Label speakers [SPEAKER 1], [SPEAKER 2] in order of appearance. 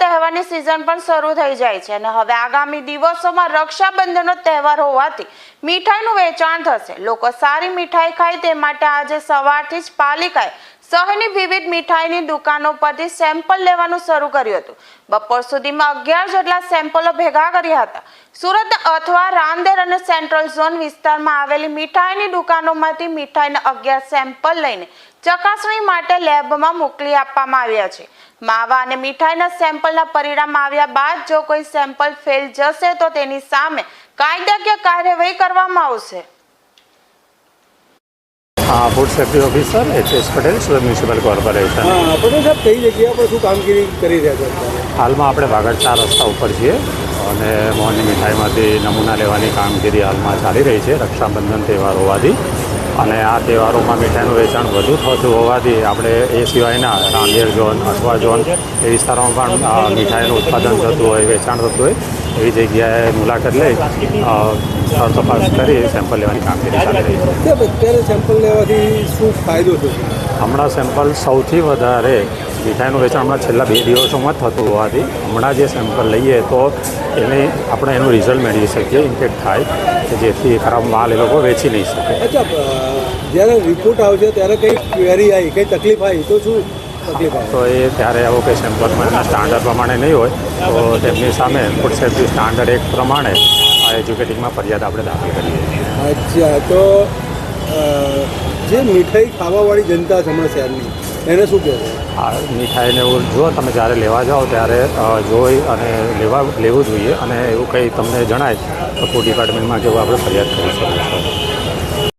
[SPEAKER 1] તહેવારની સિઝન પણ શરૂ થઈ જાય છે અને હવે આગામી દિવસોમાં રક્ષાબંધનનો તહેવાર હોવાથી મીઠાઈનું વેચાણ થશે. લોકો સારી મીઠાઈ ખાય તે માટે આજે સવારથી જ પાલિકાએ શહેરની વિવિધ મીઠાઈની દુકાનો પરથી સેમ્પલ લેવાનું શરૂ કર્યું હતું. બપોર સુધીમાં અગિયાર જેટલા સેમ્પલો ભેગા કર્યા હતા. સુરત અથવા રાંદેર અને સેન્ટ્રલ ઝોન વિસ્તારમાં આવેલી મીઠાઈની દુકાનોમાંથી મીઠાઈના અગિયાર સેમ્પલ લઈને ચકાસણી માટે લેબમાં મોકલી આપવામાં આવ્યા છે. માવા અને મીઠાઈના સેમ્પલના પરિણામ આવ્યા બાદ જો કોઈ સેમ્પલ ફેલ જશે તો તેની સામે કાયદાકીય કાર્યવાહી કરવામાં આવશે.
[SPEAKER 2] હા food safety officer H S Patel Surat municipal corporation
[SPEAKER 3] Patel સાહેબ કઈ જગ્યા પર શું કામગીરી કરી રહ્યા છે
[SPEAKER 2] હાલમાં આપણે વાગડતા રસ્તા ઉપર છીએ અને મોરની મીઠાઈમાંથી નમૂના લેવાની કામગીરી હાલમાં ચાલી રહી છે. રક્ષાબંધન તહેવાર હોવાથી અને આ તહેવારોમાં મીઠાઈનું વેચાણ વધુ થતું હોવાથી આપણે એ સિવાયના રાંદેર ઝોન અથવા ઝોન એ વિસ્તારોમાં પણ મીઠાઈનું ઉત્પાદન થતું હોય વેચાણ થતું હોય એવી જગ્યાએ મુલાકાત લઈ સ્થળ તપાસ કરી સેમ્પલ લેવાની કામગીરી ચાલી રહી છે.
[SPEAKER 3] અત્યારે સેમ્પલ લેવાથી શું ફાયદો થશે?
[SPEAKER 2] હમણાં સેમ્પલ સૌથી વધારે મીઠાઈનું વેચાણ હમણાં છેલ્લા બે દિવસોમાં થતું હોવાથી હમણાં જે સેમ્પલ લઈએ તો એને આપણે એનું રિઝલ્ટ મેળવી શકીએ. ઇમ્પેક્ટ થાય કે જેથી ખરાબ માલ એ લોકો વેચી નહીં શકે.
[SPEAKER 3] અચ્છા જ્યારે રિપોર્ટ આવશે ત્યારે કંઈ ક્વેરી આવી કંઈ તકલીફ આવી તો શું
[SPEAKER 2] તો એ ત્યારે આવો કે સેમ્પલમાં એના સ્ટાન્ડર્ડ પ્રમાણે નહીં હોય. તો તેમની સામે ફૂડ સેફ્ટી સ્ટાન્ડર્ડ એક પ્રમાણે આ એજ્યુકેટિંગમાં ફરિયાદ આપણે દાખલ કરીએ
[SPEAKER 3] અચ્છા તો જે મીઠાઈ ખાવાવાળી જનતા છે હમણાં શહેરની એને શું કહેવું
[SPEAKER 2] આ મીઠાઈને એવું જો તમે જ્યારે લેવા જાઓ ત્યારે જોઈ અને લેવા, લેવું જોઈએ અને એવું કંઈ તમને જણાય તો ફૂડ ડિપાર્ટમેન્ટમાં જેવું આપણે ફરિયાદ કરી શકીએ છીએ.